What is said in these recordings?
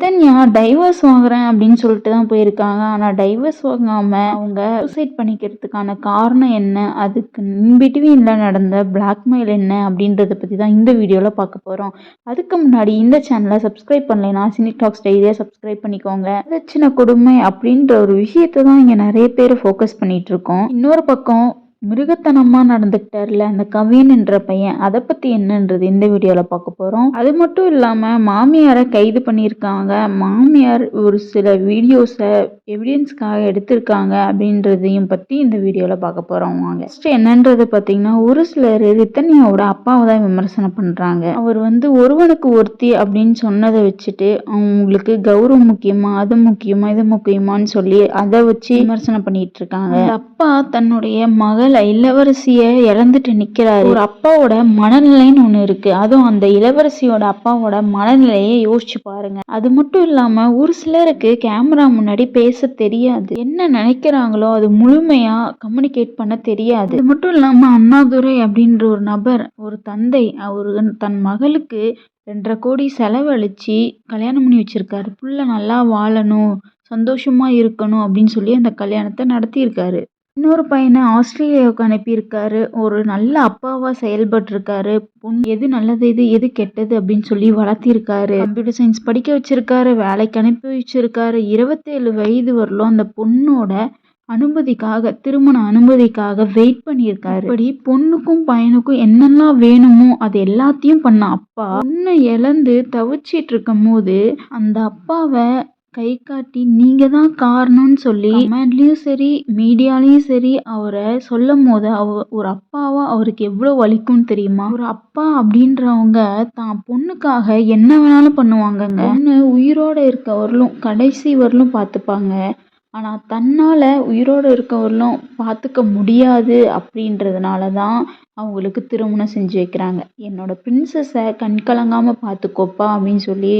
Rithanya divorce வாங்குறேன் அப்படின்னு சொல்லிட்டு தான் போயிருக்காங்க. ஆனால் டைவர்ஸ் வாங்காமல் அவங்க சூசைட் பண்ணிக்கிறதுக்கான காரணம் என்ன? அதுக்கு இன்பிட்வீனில் நடந்த பிளாக்மெயில் என்ன? அப்படின்றத பற்றி தான் இந்த வீடியோவில் பார்க்க போகிறோம் அதுக்கு முன்னாடி இந்த சேனலை சப்ஸ்கிரைப் பண்ணலைன்னா சினி டாக்ஸ் டெய்லியாக சப்ஸ்கிரைப் பண்ணிக்கோங்க. சின்ன கொடுமை அப்படின்ற ஒரு விஷயத்தை தான் இங்கே நிறைய பேர் ஃபோக்கஸ் பண்ணிகிட்டு இருக்கோம். இன்னொரு பக்கம் மிருகத்தனமாக நடந்துக்கிட்டார்ல அந்த கவின் என்ற பையன். அதை பற்றி என்னன்றது இந்த வீடியோவில் பார்க்க போகிறோம் அது மட்டும் இல்லாமல் மாமியாரை கைது பண்ணியிருக்காங்க. மாமியார் ஒரு சில வீடியோஸை எவிடன்ஸ்க்காக எடுத்திருக்காங்க அப்படின்றதையும் பற்றி இந்த வீடியோவில் பார்க்க போகிறோம் வாங்க. ஃபஸ்ட் என்னன்றது பார்த்தீங்கன்னா ஒரு சிலர் ரித்தனியாவோட அப்பாவை தான் விமர்சனம் பண்ணுறாங்க அவர் வந்து ஒருவனுக்கு ஒருத்தி அப்படின்னு சொன்னதை வச்சுட்டு அவங்களுக்கு கௌரவம் முக்கியமா அது முக்கியமா இது முக்கியமான்னு சொல்லி அதை வச்சு விமர்சனம் பண்ணிட்டு இருக்காங்க. அப்பா தன்னுடைய மகள் இளவரசிய இழந்துட்டு நிக்கிறாரு. ஒரு அப்பாவோட மனநிலைன்னு ஒண்ணு இருக்கு. அதுவும் அந்த இளவரசியோட அப்பாவோட மனநிலையை யோசிச்சு பாருங்க. அது மட்டும் இல்லாம ஒரு சிலருக்கு கேமரா முன்னாடி பேச தெரியாது. என்ன நினைக்கிறாங்களோ அது முழுமையா கம்யூனிகேட் பண்ண தெரியாது. அது மட்டும் இல்லாம அண்ணாதுரை அப்படின்ற ஒரு நபர் ஒரு தந்தை அவரு தன் மகளுக்கு ரெண்டரை கோடி செலவழிச்சு கல்யாணம் பண்ணி வச்சிருக்காரு. புள்ள நல்லா வாழணும் சந்தோஷமா இருக்கணும் அப்படின்னு சொல்லி அந்த கல்யாணத்தை நடத்தியிருக்காரு. இன்னொரு பையனை ஆஸ்திரேலியாவுக்கு அனுப்பியிருக்காரு. ஒரு நல்ல அப்பாவாக செயல்பட்டிருக்காரு. பொண்ணு எது நல்லது எது எது கெட்டது அப்படின்னு சொல்லி வளர்த்திருக்காரு. கம்ப்யூட்டர் சயின்ஸ் படிக்க வச்சிருக்காரு. வேலைக்கு அனுப்பி வச்சிருக்காரு. இருபத்தேழு வயது வரலும் அந்த பொண்ணோட அனுமதிக்காக திருமண அனுமதிக்காக வெயிட் பண்ணியிருக்காரு. இப்படி பொண்ணுக்கும் பையனுக்கும் என்னெல்லாம் வேணுமோ அது எல்லாத்தையும் பண்ண அப்பா. பொண்ணை இழந்து தவிச்சிட்டு இருக்கும் போது அந்த அப்பாவை கை காட்டி நீங்க தான் காரணம்னு சொல்லி கமெண்ட்லயும் சரி மீடியாலையும் சரி அவரை சொல்லும் போது அவ ஒரு அப்பாவா அவருக்கு எவ்வளவு வலிக்கும்னு தெரியுமா? ஒரு அப்பா அப்படின்றவங்க தான் பொண்ணுக்காக என்ன வேணாலும் பண்ணுவாங்கங்க. பொண்ணு உயிரோட இருக்க வரலும் கடைசி வரலும் பார்த்துப்பாங்க. ஆனா தன்னால உயிரோட இருக்கவர்களும் பார்த்துக்க முடியாது அப்படின்றதுனால தான் அவங்களுக்கு திருமணம் செஞ்சு வைக்கிறாங்க. என்னோட பிரின்சஸை கண்கலங்காம பார்த்துக்கோப்பா அப்படின்னு சொல்லி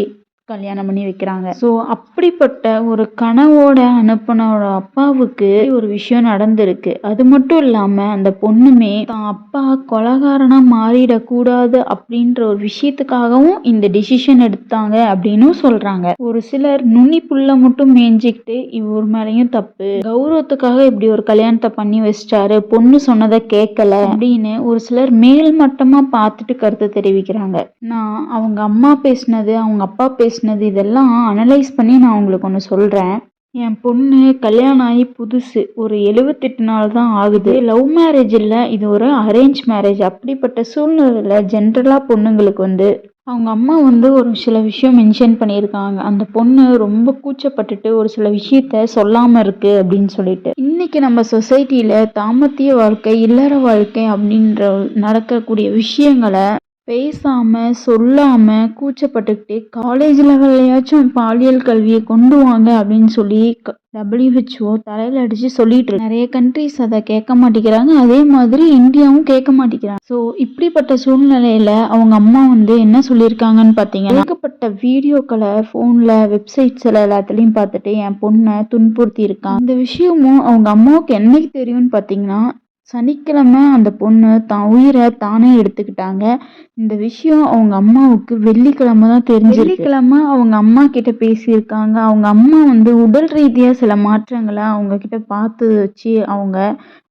கல்யாணம் பண்ணி வைக்கிறாங்க. ஸோ அப்படிப்பட்ட ஒரு கனவோட அனுப்பினோட அப்பாவுக்கு ஒரு விஷயம் நடந்திருக்கு. அது மட்டும் இல்லாமல் அந்த பொண்ணுமே தான் அப்பா கொலகாரனாக மாறிடக்கூடாது அப்படின்ற ஒரு விஷயத்துக்காகவும் இந்த டிசிஷன் எடுத்தாங்க அப்படின்னும் சொல்கிறாங்க ஒரு சிலர் நுனி புல்ல மட்டும் மேய்ஞ்சிக்கிட்டு இவர் மேலேயும் தப்பு. கௌரவத்துக்காக இப்படி ஒரு கல்யாணத்தை பண்ணி வச்சிட்டாரு பொண்ணு சொன்னதை கேட்கல அப்படின்னு ஒரு சிலர் மேல் மட்டமாக பார்த்துட்டு கருத்து தெரிவிக்கிறாங்க. நான் அவங்க அம்மா பேசினது அவங்க அப்பா பேசினது பேசினது இதெல்லாம் அனலைஸ் பண்ணி நான் உங்களுக்கு ஒன்று சொல்கிறேன் என் பொண்ணு கல்யாணம் ஆகி புதுசு. ஒரு எழுபத்தெட்டு நாள் தான் ஆகுது. லவ் மேரேஜ் இல்லை இது ஒரு அரேஞ்ச் மேரேஜ் அப்படிப்பட்ட சூழ்நிலையில் ஜென்ரலாக பொண்ணுங்களுக்கு வந்து அவங்க அம்மா வந்து ஒரு சில விஷயம் மென்ஷன் பண்ணியிருக்காங்க. அந்த பொண்ணு ரொம்ப கூச்சப்பட்டுட்டு ஒரு சில விஷயத்த சொல்லாமல் இருக்குது அப்படின்னு சொல்லிட்டு. இன்னைக்கு நம்ம சொசைட்டியில் தாமத்திய வாழ்க்கை இல்லற வாழ்க்கை அப்படின்ற நடக்கக்கூடிய விஷயங்களை பேசாமல் சொல்லாமல் கூச்சப்பட்டுக்கிட்டே காலேஜ் லெவல்லையாச்சும் பாலியல் கல்வியை கொண்டு வாங்க அப்படின்னு சொல்லி டபிள்யூஹெச்ஓ தலையில் அடித்து சொல்லிட்டு இருக்கு நிறைய கண்ட்ரிஸ் அதை கேட்க மாட்டேங்கிறாங்க. அதே மாதிரி இந்தியாவும் கேட்க மாட்டேங்கிறாங்க. ஸோ இப்படிப்பட்ட சூழ்நிலையில் அவங்க அம்மா வந்து என்ன சொல்லியிருக்காங்கன்னு பார்த்தீங்கன்னா ஏகப்பட்ட வீடியோக்களை ஃபோனில் வெப்சைட்ஸில் எல்லாத்துலேயும் பார்த்துட்டு என் பொண்ணை துன்புறுத்தி இருக்கான் இந்த விஷயமும் அவங்க அம்மாவுக்கு என்னைக்கு தெரியும்னு பார்த்தீங்கன்னா சனிக்கிழமை அந்த பொண்ணு தான் உயிரை தானே எடுத்துக்கிட்டாங்க. இந்த விஷயம் அவங்க அம்மாவுக்கு வெள்ளிக்கிழமை தான் தெரிஞ்சு வெள்ளிக்கிழமை அவங்க அம்மா கிட்ட பேசியிருக்காங்க. அவங்க அம்மா வந்து உடல் ரீதியாக சில மாற்றங்களை அவங்க கிட்ட பார்த்து வச்சு அவங்க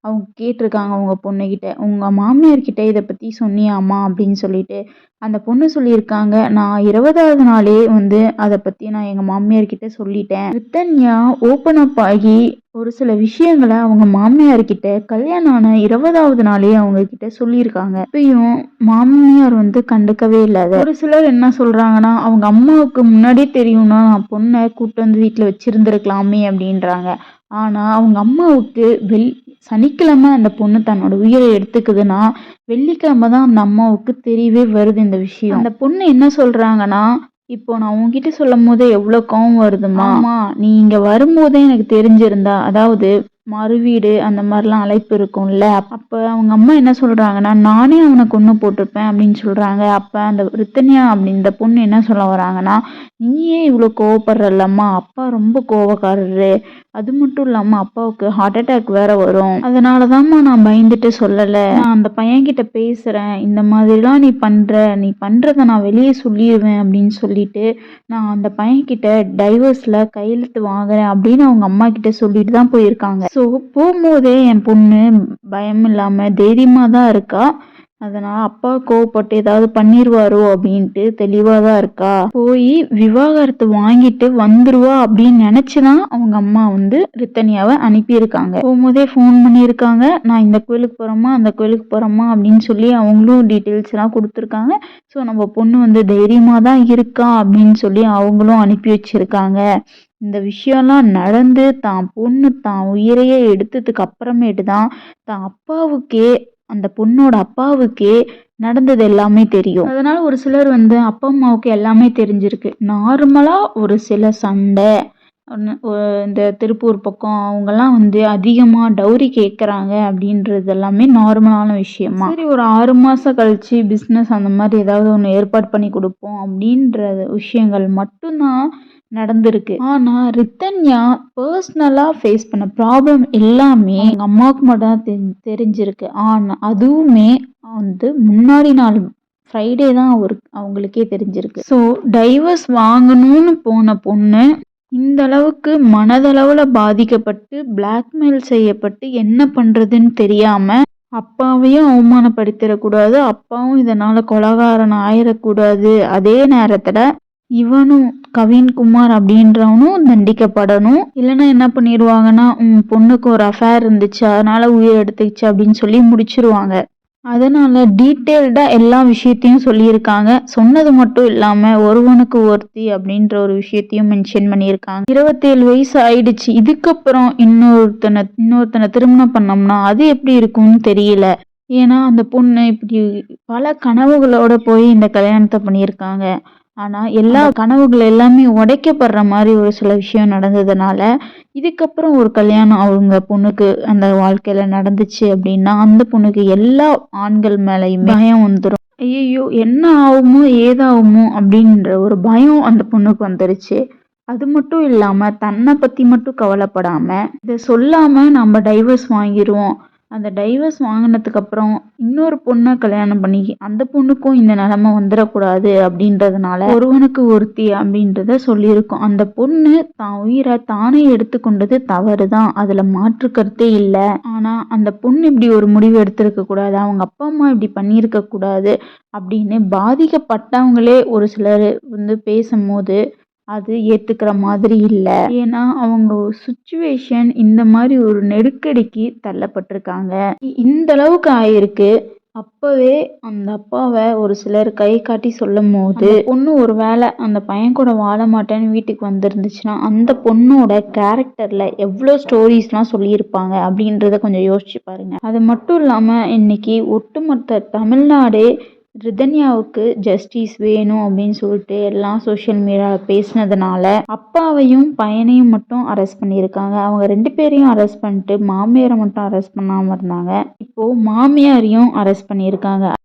அவங்க கேட்டிருக்காங்க அவங்க பொண்ணுக்கிட்ட உங்கள் மாமியார்கிட்ட இதை பற்றி சொன்னியாம்மா அப்படின்னு சொல்லிட்டு அந்த பொண்ணு சொல்லியிருக்காங்க நான் இருபதாவது நாளே வந்து அதை பற்றி நான் எங்கள் மாமியார்கிட்ட சொல்லிட்டேன். வித்தன்யா ஓப்பன் அப் ஆகி ஒரு சில விஷயங்களை அவங்க மாமியார்கிட்ட கல்யாணம் ஆன இருபதாவது நாளே அவங்க கிட்ட சொல்லியிருக்காங்க. இப்பயும் மாமியார் வந்து கண்டுக்கவே இல்லாத ஒரு சிலர் என்ன சொல்றாங்கன்னா அவங்க அம்மாவுக்கு முன்னாடியே தெரியும்னா நான் பொண்ணை கூட்டு வந்து வீட்டில் வச்சிருந்துருக்கலாமே அப்படின்றாங்க. ஆனால் அவங்க அம்மாவுக்கு வெள் சனிக்கிழமை அந்த பொண்ணு தன்னோட உயிரை எடுத்துக்குதுன்னா வெள்ளிக்கிழமை தான் அந்த அம்மாவுக்கு தெரியவே வருது இந்த விஷயம். அந்த பொண்ணு என்ன சொல்றாங்கன்னா இப்போ நான் உன்கிட்ட சொல்லும் போதே எவ்வளோ கோவம் வருதுமா நீ இங்கே வரும்போதே எனக்கு தெரிஞ்சிருந்தா அதாவது மறுவீடு அந்த மாதிரிலாம் அழைப்பு இருக்கும்ல. அப்போ அவங்க அம்மா என்ன சொல்கிறாங்கன்னா நானே அவனை கொன்று போட்டிருப்பேன் அப்படின்னு சொல்கிறாங்க அப்போ அந்த ரித்தன்யா அப்படி இந்த பொண்ணு என்ன சொல்ல வராங்கன்னா நீயே இவ்வளோ கோவப்படுறல்லம்மா. அப்பா ரொம்ப கோவக்காரரு. அது மட்டும் இல்லாமல் அப்பாவுக்கு ஹார்ட் அட்டாக் வேற வரும். அதனால தான்மா நான் பயந்துட்டு சொல்லலை. நான் அந்த பையன்கிட்ட பேசுகிறேன் இந்த மாதிரிலாம் நீ பண்ணுற நீ பண்ணுறத நான் வெளியே சொல்லிடுவேன் அப்படின்னு சொல்லிட்டு நான் அந்த பையன்கிட்ட டைவர்ஸில் கையெழுத்து வாங்குறேன் அப்படின்னு அவங்க அம்மா கிட்ட சொல்லிட்டு தான் போயிருக்காங்க. ஸோ ஸோ போகும்போதே என் பொண்ணு பயம் இல்லாமல் தைரியமாக தான் இருக்கா. அதனால் அப்பா கோவப்பட்டு ஏதாவது பண்ணிடுவாரோ அப்படின்ட்டு தெளிவாக தான் இருக்கா. போய் விவாகரத்து வாங்கிட்டு வந்துருவா அப்படின்னு நினச்சி தான் அவங்க அம்மா வந்து ரித்தனியாவை அனுப்பியிருக்காங்க. போகும்போதே ஃபோன் பண்ணியிருக்காங்க. நான் இந்த கோயிலுக்கு போகிறோமா அந்த கோயிலுக்கு போகிறோமா அப்படின்னு சொல்லி அவங்களும் டீட்டெயில்ஸ்லாம் கொடுத்துருக்காங்க. ஸோ நம்ம பொண்ணு வந்து தைரியமாக தான் இருக்கா அப்படின்னு சொல்லி அவங்களும் அனுப்பி வச்சுருக்காங்க. இந்த விஷயம்லாம் நடந்து தான் பொண்ணு தான் உயிரையே எடுத்ததுக்கு அப்புறமேட்டு தான் தான் அப்பாவுக்கே அந்த பொண்ணோட அப்பாவுக்கே நடந்தது எல்லாமே தெரியும். அதனால ஒரு சிலர் வந்து அப்பா அம்மாவுக்கு எல்லாமே தெரிஞ்சிருக்கு. நார்மலாக ஒரு சில சண்டை இந்த திருப்பூர் பக்கம் அவங்கெல்லாம் வந்து அதிகமாக டௌரி கேட்குறாங்க அப்படின்றது எல்லாமே நார்மலான விஷயமா. சரி ஒரு ஆறு மாதம் கழித்து பிஸ்னஸ் அந்த மாதிரி ஏதாவது ஒன்று ஏற்பாடு பண்ணி கொடுப்போம் அப்படின்ற விஷயங்கள் மட்டும்தான் நடந்திருக்கு. ஆனால் ரித்தன்யா பர்சனலா ஃபேஸ் பண்ண ப்ராப்ளம் எல்லாமே எங்கள் அம்மாவுக்கு மட்டும் தான் தெரி தெரிஞ்சிருக்கு. ஆனால் அதுவுமே வந்து முன்னாடி நாள் ஃப்ரைடே தான் அவரு அவங்களுக்கே தெரிஞ்சிருக்கு. ஸோ டைவர்ஸ் வாங்கணும்னு போன பொண்ணு இந்த அளவுக்கு மனதளவில் பாதிக்கப்பட்டு பிளாக்மெயில் செய்யப்பட்டு என்ன பண்ணுறதுன்னு தெரியாமல் அப்பாவையும் அவமானப்படுத்திடக்கூடாது அப்பாவும் இதனால் கொலகாரன் ஆயிடக்கூடாது. அதே நேரத்தில் இவனும் கவின்குமார் அப்படின்றவனும் தண்டிக்கப்படணும். இல்லைன்னா என்ன பண்ணிடுவாங்கன்னா உன் பொண்ணுக்கு ஒரு அஃபேர் இருந்துச்சு அதனால உயிர் எடுத்துக்கிச்சு அப்படின்னு சொல்லி முடிச்சிருவாங்க. அதனால டீட்டெயில்டாக எல்லா விஷயத்தையும் சொல்லியிருக்காங்க. சொன்னது மட்டும் இல்லாமல் ஒருவனுக்கு ஒருத்தி அப்படின்ற ஒரு விஷயத்தையும் மென்ஷன் பண்ணியிருக்காங்க. இருபத்தேழு வயசு ஆயிடுச்சு. இதுக்கப்புறம் இன்னொருத்தனை இன்னொருத்தனை திருமணம் பண்ணோம்னா அது எப்படி இருக்கும்னு தெரியல. ஏன்னா அந்த பொண்ணு இப்படி பல கனவுகளோட போய் இந்த கல்யாணத்தை பண்ணியிருக்காங்க. ஆனால் எல்லா கனவுகள் எல்லாமே உடைக்கப்படுற மாதிரி ஒரு சில விஷயம் நடந்ததுனால இதுக்கப்புறம் ஒரு கல்யாணம் அவங்க பொண்ணுக்கு அந்த வாழ்க்கையில் நடந்துச்சு அப்படின்னா அந்த பொண்ணுக்கு எல்லா ஆண்கள் மேலேயும் பயம் வந்துடும் ஐயோ என்ன ஆகுமோ ஏதாகுமோ அப்படின்ற ஒரு பயம் அந்த பொண்ணுக்கு வந்துருச்சு. அது மட்டும் இல்லாமல் தன்னை பற்றி மட்டும் கவலைப்படாமல் இதை சொல்லாமல் நம்ம டைவர்ஸ் வாங்கிடுவோம் அந்த டைவர்ஸ் வாங்கினதுக்கப்புறம் இன்னொரு பொண்ணை கல்யாணம் பண்ணி அந்த பொண்ணுக்கும் இந்த நிலமை வந்துடக்கூடாது அப்படின்றதுனால ஒருவனுக்கு ஒருத்தி அப்படின்றத சொல்லியிருக்கோம். அந்த பொண்ணு தான் உயிரை தானே எடுத்துக்கொண்டது தவறு தான் அதில் மாற்று கருத்தே இல்லை. ஆனால் அந்த பொண்ணு இப்படி ஒரு முடிவு எடுத்திருக்க கூடாது. அவங்க அப்பா அம்மா இப்படி பண்ணியிருக்க கூடாது அப்படின்னு பாதிக்கப்பட்டவங்களே ஒரு சிலர் வந்து பேசும்போது அது ஏற்றுக்கிற மாதிரி இல்லை. ஏன்னா அவங்க சுச்சுவேஷன் இந்த மாதிரி ஒரு நெருக்கடிக்கு தள்ளப்பட்டிருக்காங்க. இந்த அளவுக்கு ஆயிருக்கு. அப்போவே அந்த அப்பாவை ஒரு சிலர் கை காட்டி சொல்லும் போது பொண்ணு ஒரு வேளை அந்த பையன் கூட வாழ மாட்டேன்னு வீட்டுக்கு வந்திருந்துச்சுன்னா அந்த பொண்ணோட கேரக்டரில் எவ்வளோ ஸ்டோரிஸ்லாம் சொல்லியிருப்பாங்க அப்படின்றத கொஞ்சம் யோசிச்சு பாருங்க. அது மட்டும் இல்லாமல் இன்னைக்கு ஒட்டுமொத்த தமிழ்நாடே ரிதன்யாவுக்கு ஜஸ்டிஸ் வேணும் அப்படின்னு சொல்லிட்டு எல்லாம் சோஷியல் மீடியாவில் பேசினதுனால அப்பாவையும் பையனையும் மட்டும் அரெஸ்ட் பண்ணியிருக்காங்க. அவங்க ரெண்டு பேரையும் அரெஸ்ட் பண்ணிட்டு மாமியாரை மட்டும் அரெஸ்ட் பண்ணாமல் இருந்தாங்க. இப்போது மாமியாரையும் அரெஸ்ட் பண்ணியிருக்காங்க.